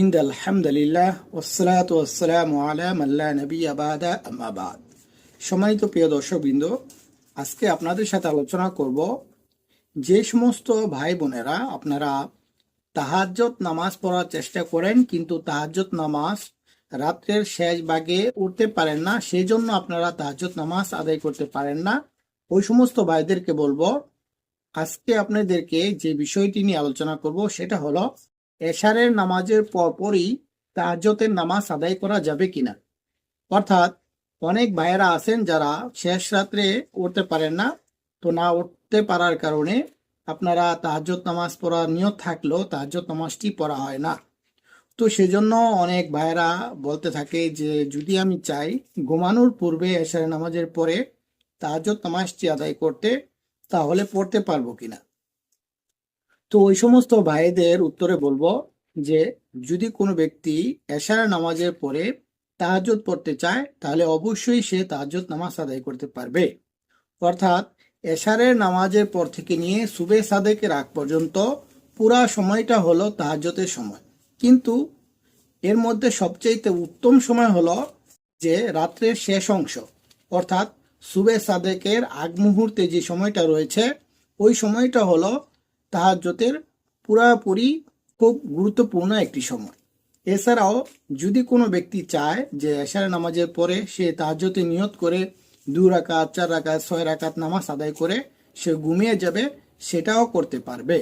ইন্দ আলহামদুলিল্লাহ ওসালাত ওসালাম আলা মাল্লা নবী আবাদা আমাবাদ সম্মানিত প্রিয় দর্শকবৃন্দ, আজকে আপনাদের সাথে আলোচনা করব যে সমস্ত ভাই বোনেরা আপনারা তাহাজ্জত নামাজ পড়ার চেষ্টা করেন, কিন্তু তাহাজ্জত নামাজ রাত্রের শেষ ভাগে উঠতে পারেন না সেই জন্য আপনারা তাহাজ্জত নামাজ আদায় করতে পারেন না। ওই সমস্ত ভাইদেরকে বলব, আজকে আপনাদেরকে যে বিষয়টি নিয়ে আলোচনা করব, সেটা হলো এশারের নামাজের পরপরই তাহাজ্জতের নামাজ আদায় করা যাবে কিনা? অর্থাৎ, অনেক ভাইয়েরা আছেন যারা শেষ রাত্রে উঠতে পারেন না। তো না উঠতে পারার কারণে আপনারা তাহাজ্জত নামাজ পড়ার নিয়ত থাকলেও তাহাজ্জত নামাজটি পড়া হয় না। তো সেজন্য অনেক ভাইয়েরা বলতে থাকে যে, যদি আমি চাই ঘুমানোর পূর্বে এশারের নামাজের পরে তাহাজ্জত নামাজটি আদায় করতে, তাহলে পড়তে পারব কিনা? তো ওই সমস্ত ভাইদের উত্তরে বলব যে, যদি কোনো ব্যক্তি এশার নামাজের পরে তাহাজ্জুদ পড়তে চায়, তাহলে অবশ্যই সে তাহাজ্জুদ নামাজ আদায় করতে পারবে। অর্থাৎ, এশারের নামাজের পর থেকে নিয়ে সুবে সাদেকের আগ পর্যন্ত পুরা সময়টা হলো তাহাজ্জতের সময়। কিন্তু এর মধ্যে সবচেয়ে উত্তম সময় হলো যে রাত্রের শেষ অংশ। অর্থাৎ, সুবে সাদেকের আগ মুহূর্তে যে সময়টা রয়েছে, ওই সময়টা হলো তাহাজ্জতের পুরাপুরি খুব গুরুত্বপূর্ণ একটি সময়। এছাড়াও, যদি কোনো ব্যক্তি চায় যে এশার নামাজের পরে সে তাহাজ্জতে নিয়ত করে দু রাকাত, চার রাকাত, ছয় রাকাত নামাজ আদায় করে সে ঘুমিয়ে যাবে, সেটাও করতে পারবে।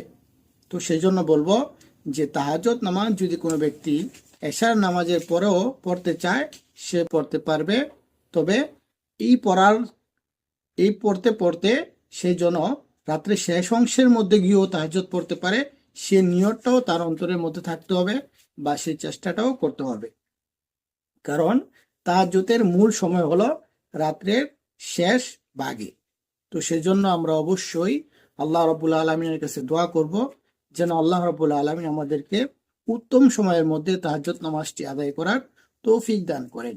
তো সেই জন্য বলব যে তাহাজ্জত নামাজ যদি কোনো ব্যক্তি এশার নামাজের পরেও পড়তে চায়, সে পড়তে পারবে। তবে এই পড়ার, এই পড়তে পড়তে সে যেন রাত্রে শেষ অংশের মধ্যে গিয়েও তাহাজ্জত পড়তে পারে, সে নিয়তটাও তার অন্তরের মধ্যে থাকতে হবে বা সেই চেষ্টাটাও করতে হবে। কারণ তাহাজ্জতের মূল সময় হলো রাত্রের শেষ বাগে। তো সেজন্য আমরা অবশ্যই আল্লাহ রবুল্লা আলমিনের কাছে দোয়া করব যেন আল্লাহ রবুল্লা আলমিন আমাদেরকে উত্তম সময়ের মধ্যে তাহাজ্জত নামাজটি আদায় করার তৌফিক দান করেন।